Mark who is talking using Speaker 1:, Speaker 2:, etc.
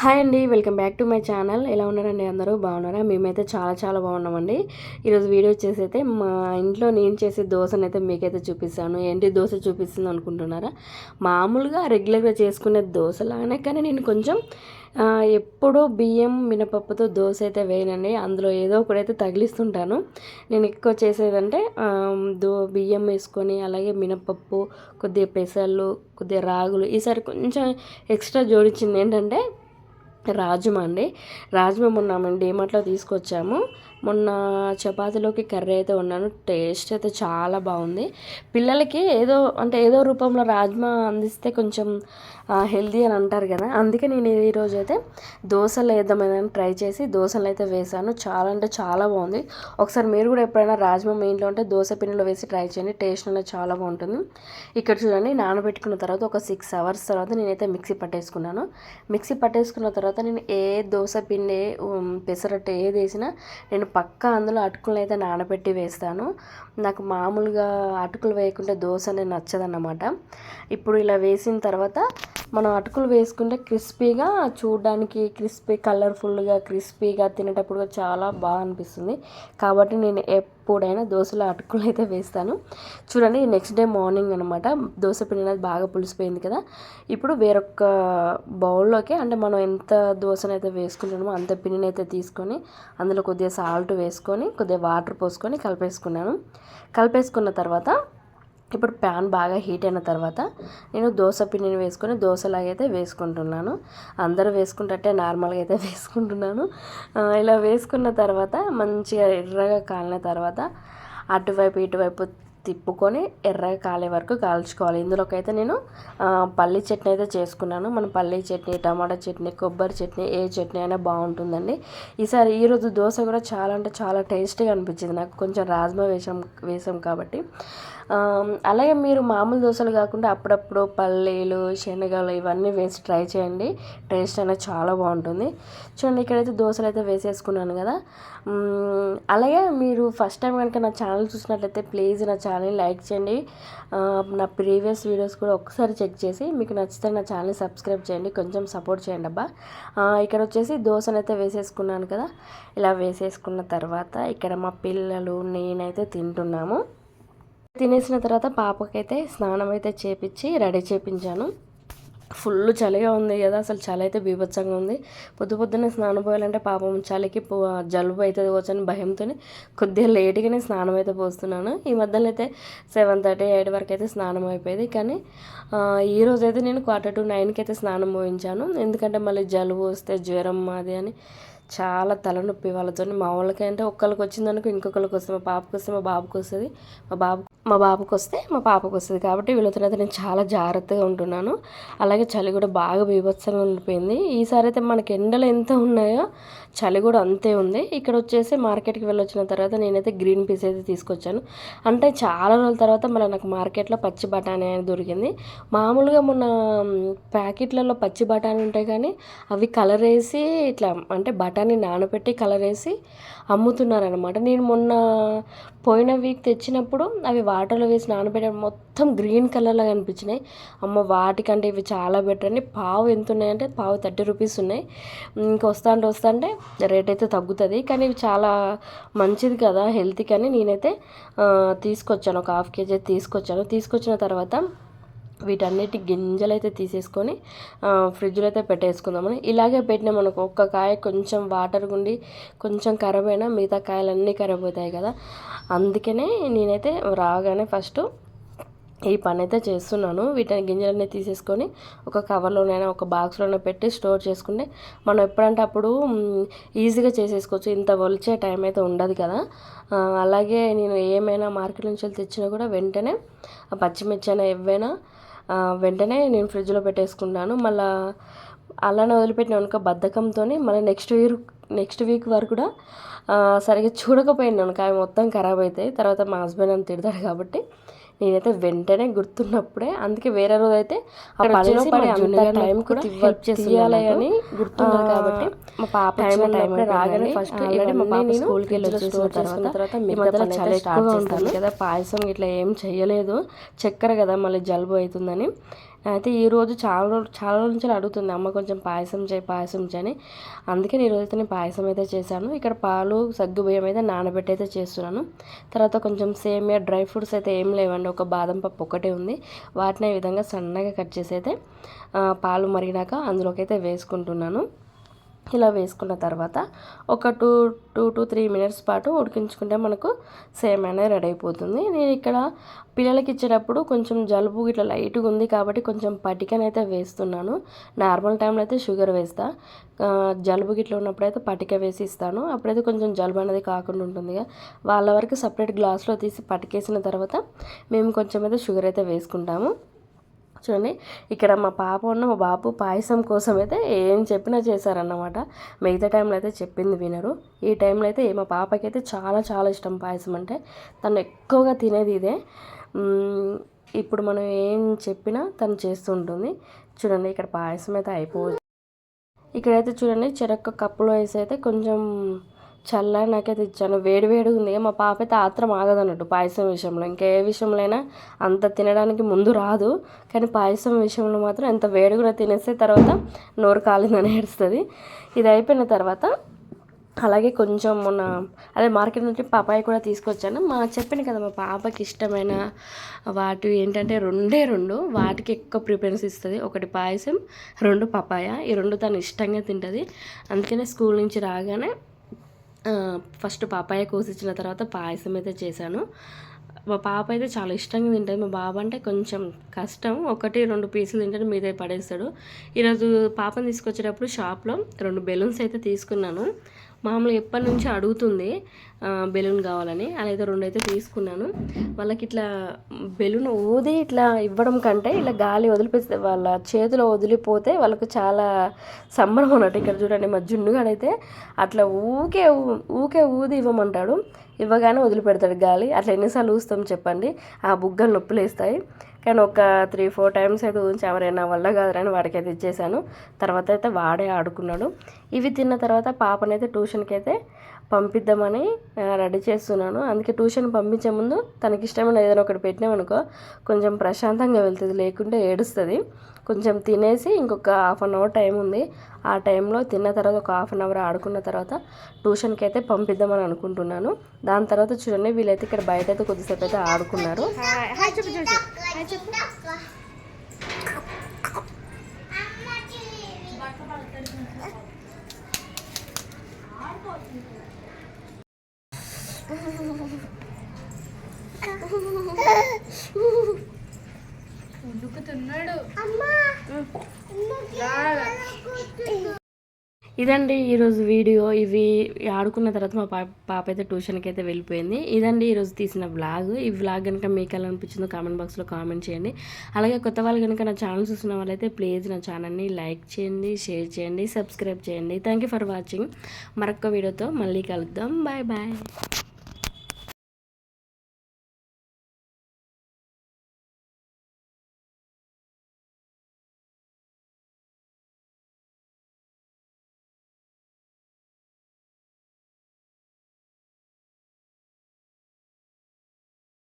Speaker 1: Hi అండి welcome back to my channel. ఎలా ఉన్నారండి అందరూ? బాగున్నారా? మేమైతే చాలా చాలా బాగున్నామండి. ఈరోజు వీడియో వచ్చేసి అయితే మా ఇంట్లో నేను చేసే దోశను అయితే మీకైతే చూపిస్తాను. ఏంటి దోశ చూపిస్తుంది అనుకుంటున్నారా? మామూలుగా రెగ్యులర్గా చేసుకునే దోశలానే కానీ నేను కొంచెం ఎప్పుడూ బియ్యం మినపప్పుతో దోశ అయితే వేయనండి. అందులో ఏదో ఒకటైతే తగిలిస్తుంటాను. నేను ఎక్కువ చేసేదంటే దో బియ్యం వేసుకొని అలాగే మినపప్పు కొద్దిగా పెసలు కొద్దిగా రాగులు ఈసారి కొంచెం ఎక్స్ట్రా జోడించింది ఏంటంటే రాజ్మా అండి. రాజ్మా మొన్న మేము డీమార్ట్లో తీసుకొచ్చాము. మొన్న చపాతీలోకి కర్రీ అయితే ఉన్నాను టేస్ట్ అయితే చాలా బాగుంది. పిల్లలకి ఏదో అంటే ఏదో రూపంలో రాజ్మా అందిస్తే కొంచెం హెల్దీ అని అంటారు కదా. అందుకే నేను ఈరోజు అయితే దోశలు వేద్దామని ట్రై చేసి దోశలు అయితే వేసాను. చాలా అంటే చాలా బాగుంది. ఒకసారి మీరు కూడా ఎప్పుడైనా రాజ్మా మీ ఇంట్లో ఉంటే దోశ పిండిలో వేసి ట్రై చేయండి. టేస్ట్ అనేది చాలా బాగుంటుంది. ఇక్కడ చూడండి నానబెట్టుకున్న తర్వాత ఒక సిక్స్ అవర్స్ తర్వాత నేనైతే మిక్సీ పట్టేసుకున్నాను. మిక్సీ పట్టేసుకున్న తర్వాత నేను ఏ దోశ పిండి పెసరట్టు ఏది వేసినా నేను పక్కా అందులో అటుకులను అయితే నానబెట్టి వేస్తాను. నాకు మామూలుగా అటుకులు వేయకుంటే దోశ అనేది నచ్చదన్నమాట. ఇప్పుడు ఇలా వేసిన తర్వాత మనం అటుకులు వేసుకుంటే క్రిస్పీగా చూడడానికి క్రిస్పీ కలర్ఫుల్గా క్రిస్పీగా తినేటప్పుడు చాలా బాగా అనిపిస్తుంది. కాబట్టి నేను ఎప్పుడైనా దోశలో అటుకులు అయితే వేస్తాను. చూడండి నెక్స్ట్ డే మార్నింగ్ అనమాట దోశ పిండి అనేది బాగా పులిసిపోయింది కదా. ఇప్పుడు వేరొక బౌల్లోకి అంటే మనం ఎంత దోశనైతే వేసుకుంటున్నామో అంత పిండిని అయితే తీసుకొని అందులో కొద్దిగా సాల్ట్ వేసుకొని కొద్దిగా వాటర్ పోసుకొని కలిపేసుకున్నాను. కలిపేసుకున్న తర్వాత ఇప్పుడు ప్యాన్ బాగా హీట్ అయిన తర్వాత నేను దోశ పిండిని వేసుకొని దోశలాగైతే వేసుకుంటున్నాను. అందరూ వేసుకుంటే నార్మల్గా అయితే వేసుకుంటున్నాను. ఇలా వేసుకున్న తర్వాత మంచిగా ఎర్రగా కాలిన తర్వాత అటువైపు ఇటువైపు తిప్పుకొని ఎర్రగా కాలే వరకు కాల్చుకోవాలి. ఇందులోకి అయితే నేను పల్లీ చట్నీ అయితే చేసుకున్నాను. మన పల్లీ చట్నీ టమాటా చట్నీ కొబ్బరి చట్నీ ఏ చట్నీ అయినా బాగుంటుందండి. ఈసారి ఈరోజు దోశ కూడా చాలా అంటే చాలా టేస్టీగా అనిపించింది. నాకు కొంచెం రాజ్మా వేసాం వేసాం కాబట్టి. అలాగే మీరు మామూలు దోశలు కాకుండా అప్పుడప్పుడు పల్లీలు శనగలు ఇవన్నీ వేసి ట్రై చేయండి. టేస్ట్ అనేది చాలా బాగుంటుంది. చూడండి ఇక్కడైతే దోశలు అయితే వేసేసుకున్నాను కదా. అలాగే మీరు ఫస్ట్ టైం కనుక నా ఛానల్ చూసినట్లయితే ప్లీజ్ నా ఛానల్ లైక్ చేయండి. నా ప్రీవియస్ వీడియోస్ కూడా ఒకసారి చెక్ చేసి మీకు నచ్చితే నా ఛానల్ సబ్స్క్రైబ్ చేయండి. కొంచెం సపోర్ట్ చేయండి అబ్బా. ఇక్కడ వచ్చేసి దోశను అయితే వేసేసుకున్నాను కదా. ఇలా వేసేసుకున్న తర్వాత ఇక్కడ మా పిల్లలు నేనైతే తింటున్నాము. తినేసిన తర్వాత పాపకైతే స్నానం అయితే చేపించి రెడీ చేపించాను. ఫుల్ చలిగా ఉంది కదా అసలు చలి అయితే బీభత్సంగా ఉంది. పొద్దు పొద్దున్నే స్నానం పోయాలంటే పాపం చలికి పో జలుబు అవుతుంది వచ్చని భయంతో కొద్దిగా లేట్గానే స్నానం అయితే పోస్తున్నాను. ఈ మధ్యలో అయితే సెవెన్ థర్టీ ఎయిట్ వరకు అయితే స్నానం అయిపోయేది. కానీ ఈ రోజు అయితే నేను క్వార్టర్ టు నైన్కి అయితే స్నానం పోయించాను. ఎందుకంటే మళ్ళీ జలుబు వస్తే జ్వరం అది అని చాలా తలనొప్పి వాళ్ళతో మా వాళ్ళకి అంటే ఒక్కరికి వచ్చిందనుకో ఇంకొకరికి వస్తుంది మా పాపకి వస్తే మా బాబుకి వస్తుంది. మా బాబు మా బాబుకి వస్తే మా పాపకు వస్తుంది. కాబట్టి వీళ్ళతో అయితే నేను చాలా జాగ్రత్తగా ఉంటున్నాను. అలాగే చలి కూడా బాగా బీభత్సంగా ఉండిపోయింది ఈసారి అయితే మనకి ఎండలు ఎంత ఉన్నాయో చలి కూడా అంతే ఉంది. ఇక్కడ వచ్చేసి మార్కెట్కి వెళ్ళొచ్చిన తర్వాత నేనైతే గ్రీన్ పీస్ అయితే తీసుకొచ్చాను. అంటే చాలా రోజుల తర్వాత మళ్ళీ నాకు మార్కెట్లో పచ్చి బఠానీ అనేది దొరికింది. మామూలుగా మొన్న ప్యాకెట్లలో పచ్చి బఠానీ ఉంటాయి కానీ అవి కలర్ వేసి ఇట్లా అంటే బఠానీ నానబెట్టి కలర్ వేసి అమ్ముతున్నారనమాట నేను మొన్న పోయిన వీక్ తెచ్చినప్పుడు అవి వాటర్లో వేసి నానబెట్టడం మొత్తం గ్రీన్ కలర్లో కనిపించినాయి. అమ్మ వాటికంటే ఇవి చాలా బెటర్ అని పావు ఎంత ఉన్నాయంటే పావు థర్టీ రూపీస్ ఉన్నాయి. ఇంకా వస్తా అంటే వస్తా అంటే రేట్ అయితే తగ్గుతుంది. కానీ ఇవి చాలా మంచిది కదా హెల్తీ కానీ నేనైతే తీసుకొచ్చాను. ఒక హాఫ్ కేజీ తీసుకొచ్చాను. తీసుకొచ్చిన తర్వాత వీటన్నిటి గింజలు అయితే తీసేసుకొని ఫ్రిడ్జ్లో అయితే పెట్టేసుకుందామని. ఇలాగే పెట్టినా మనకు ఒక్క కాయ కొంచెం వాటర్ గుండి కొంచెం ఖరాబ్ అయినా మిగతా కాయలన్నీ ఖరాబ్ అవుతాయి కదా. అందుకనే నేనైతే రాగానే ఫస్ట్ ఈ పని అయితే చేస్తున్నాను. వీటిని గింజలన్నీ తీసేసుకొని ఒక కవర్లోనైనా ఒక బాక్స్లోనే పెట్టి స్టోర్ చేసుకుంటే మనం ఎప్పుడంటే అప్పుడు ఈజీగా చేసేసుకోవచ్చు. ఇంత ఒలిచే టైం అయితే ఉండదు కదా. అలాగే నేను ఏమైనా మార్కెట్ నుంచి వెళ్ళి తెచ్చినా కూడా వెంటనే ఆ పచ్చిమిర్చి అయినా ఏవైనా వెంటనే నేను ఫ్రిడ్జ్లో పెట్టేసుకున్నాను. మళ్ళీ అలానే వదిలిపెట్టిన అనుకో బద్ధకంతో మళ్ళీ నెక్స్ట్ వీక్ నెక్స్ట్ వీక్ వరకు కూడా సరిగ్గా చూడకపోయాను అనుకో మొత్తం ఖరాబ్ అవుతాయి తర్వాత మా హస్బెండ్ అని తిడతాడు కాబట్టి నేనైతే వెంటనే గుర్తున్నప్పుడే అందుకే వేరే రోజు అయితే టైం
Speaker 2: కూడా
Speaker 1: హెల్ప్ చేయాలి. అని కాబట్టి
Speaker 2: మా పాప
Speaker 1: టైం రాగానే ఫస్ట్
Speaker 2: మా పాప
Speaker 1: స్కూల్కి వెళ్ళి
Speaker 2: వచ్చిన
Speaker 1: తర్వాత చాలా స్టార్ట్ చేస్తాను
Speaker 2: ఉంటుంది.
Speaker 1: కదా పాయసం ఇట్లా ఏం చేయలేదు చక్కెర కదా మళ్ళీ జలుబు అవుతుందని అయితే ఈరోజు చాలా రోజు చాలా రోజుల నుంచి అడుగుతుంది అమ్మ కొంచెం పాయసం చేయి పాయసం చేయని అందుకే ఈ అయితే నేను పాయసం అయితే చేశాను. ఇక్కడ పాలు సగ్గు బియ్యం అయితే నానబెట్టి అయితే చేస్తున్నాను. తర్వాత కొంచెం సేమియా డ్రై ఫ్రూట్స్ అయితే ఏం లేవండి. ఒక బాదం పప్పు ఒకటే ఉంది. వాటిని ఈ విధంగా సన్నగా కట్ చేసి అయితే పాలు మరిగినాక అందులోకి అయితే వేసుకుంటున్నాను. ఇలా వేసుకున్న తర్వాత ఒక two two two three minutes పాటు ఉడికించుకుంటే మనకు సేమ్ అనేది రెడీ అయిపోతుంది. నేను ఇక్కడ పిల్లలకి ఇచ్చేటప్పుడు కొంచెం జలుబు ఇట్లా లైట్గా ఉంది కాబట్టి కొంచెం పటికనైతే వేస్తున్నాను. నార్మల్ టైంలో అయితే షుగర్ వేస్తా. జలుబు గిట్ల ఉన్నప్పుడు అయితే పటిక వేసి ఇస్తాను. అప్పుడైతే కొంచెం జలుబు అనేది కాకుండా ఉంటుంది వాళ్ళ వరకు సపరేట్ గ్లాస్లో తీసి పటికేసిన తర్వాత మేము కొంచెం అయితే షుగర్ అయితే వేసుకుంటాము. చూడండి. ఇక్కడ మా పాప ఉన్న మా బాబు పాయసం కోసం అయితే ఏం చెప్పినా చేశారన్నమాట. మిగతా టైంలో అయితే చెప్పింది వినరు. ఈ టైంలో అయితే మా పాపకి అయితే చాలా చాలా ఇష్టం పాయసం అంటే. తను ఎక్కువగా తినేది ఇదే. ఇప్పుడు మనం ఏం చెప్పినా తను చేస్తుంటుంది చూడండి ఇక్కడ పాయసం అయితే అయిపోవచ్చు ఇక్కడైతే చూడండి చెరక్క కప్పులో వేసి అయితే కొంచెం చల్ల నాకైతే ఇచ్చాను. వేడి వేడిగా ఉంది. మా పాప అయితే ఆత్రం ఆగదన్నట్టు పాయసం విషయంలో. ఇంకా ఏ విషయంలో అయినా అంత తినడానికి ముందు రాదు. కానీ పాయసం విషయంలో మాత్రం ఎంత వేడి కూడా తినేస్తే తర్వాత నోరు కాలిందని ఏడుస్తుంది. ఇది అయిపోయిన తర్వాత అలాగే కొంచెం మొన్న అదే మార్కెట్ నుంచి పపాయ కూడా తీసుకొచ్చాను. మా చెప్పాను కదా మా పాపకి ఇష్టమైన వాటి ఏంటంటే రెండే రెండు. వాటికి ఎక్కువ ప్రిఫరెన్స్ ఇస్తుంది. ఒకటి పాయసం రెండు పపాయ. ఈ రెండు తను ఇష్టంగా తింటుంది. అందుకనే స్కూల్ నుంచి రాగానే ఫస్ట్ పాపాయ కోసిచ్చిన తర్వాత పాయసం అయితే చేశాను. మా పాప అయితే చాలా ఇష్టంగా తింటుంది. మా బాబు అంటే కొంచెం కష్టం. ఒకటి రెండు పీసులు తింటాడు మీదే పడేస్తాడు. ఈరోజు పాపని తీసుకొచ్చేటప్పుడు షాప్లో రెండు బెలూన్స్ అయితే తీసుకున్నాను. మామూలుగా ఎప్పటి నుంచి అడుగుతుంది బెలూన్ కావాలని. అలా అయితే రెండు అయితే తీసుకున్నాను. వాళ్ళకి ఇట్లా బెలూన్ ఊది ఇట్లా ఇవ్వడం కంటే ఇట్లా గాలి వదిలిపిస్తే వాళ్ళ చేతిలో వదిలిపోతే వాళ్ళకు చాలా సంబరం అన్నట్టు ఇక్కడ చూడండి మా జున్నుగాడైతే అట్లా ఊకే ఊకే ఊది ఇవ్వమంటాడు. ఇవ్వగానే వదిలిపెడతాడు గాలి. అట్లా ఎన్నిసార్లు ఊస్తాం చెప్పండి. ఆ బుగ్గలు నొప్పులేస్తాయి కానీ ఒక త్రీ ఫోర్ టైమ్స్ అయితే ఊంచి ఎవరైనా వల్ల కాదురని వాడికి అయితే ఇచ్చేసాను తర్వాత అయితే వాడే ఆడుకున్నాడు. ఇవి తిన్న తర్వాత పాపనైతే ట్యూషన్కి అయితే పంపిద్దామని రెడీ చేస్తున్నాను. అందుకే ట్యూషన్ పంపించే ముందు తనకి ఇష్టమైన ఏదైనా ఒకటి పెట్టినామనుకో కొంచెం ప్రశాంతంగా వెళ్తుంది లేకుంటే ఏడుస్తుంది. కొంచెం తినేసి ఇంకొక హాఫ్ అన్ అవర్ టైం ఉంది. ఆ టైంలో తిన్న తర్వాత ఒక హాఫ్ అన్ అవర్ ఆడుకున్న తర్వాత ట్యూషన్కి అయితే పంపిద్దామని అనుకుంటున్నాను. దాని తర్వాత చూడండి వీళ్ళైతే ఇక్కడ బయట అయితే కొద్దిసేపు అయితే ఆడుకున్నారు ఉడుకుతున్నాడు. అమ్మా! ఇదండి ఈరోజు వీడియో. ఇవి ఆడుకున్న తర్వాత మా పాప పాప అయితే ట్యూషన్కి అయితే వెళ్ళిపోయింది. ఇదండి ఈరోజు తీసిన వ్లాగ్ ఈ వ్లాగ్ కనుక మీకు ఎలా అనిపించిందో కామెంట్ బాక్స్లో కామెంట్ చేయండి. అలాగే కొత్త వాళ్ళు కనుక నా ఛానల్ చూసిన వాళ్ళైతే ప్లీజ్ నా ఛానల్ని లైక్ చేయండి షేర్ చేయండి సబ్స్క్రైబ్ చేయండి. థ్యాంక్ యూ ఫర్ వాచింగ్ మరొక వీడియోతో మళ్ళీ కలుద్దాం. Bye bye